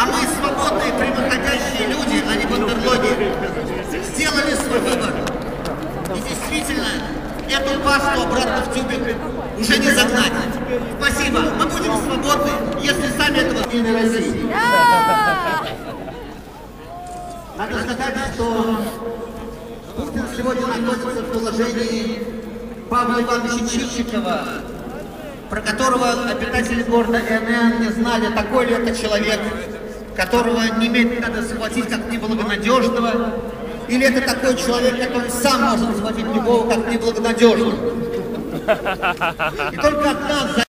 А мы свободные, прямоходящие люди, а не бандерлоги, сделали свой выбор. И действительно, эту пасту обратно в тюбик уже не загнать. Спасибо. Мы будем свободны, если сами этого не России. Надо сказать, что Путин сегодня находится в положении Павла Ивановича Чищикова, про которого обитатели города НН не знали, такой ли это человек, которого не имеет надо схватить как неблагонадежного, или это такой человек, который сам может схватить любого как неблагонадежного. И только одна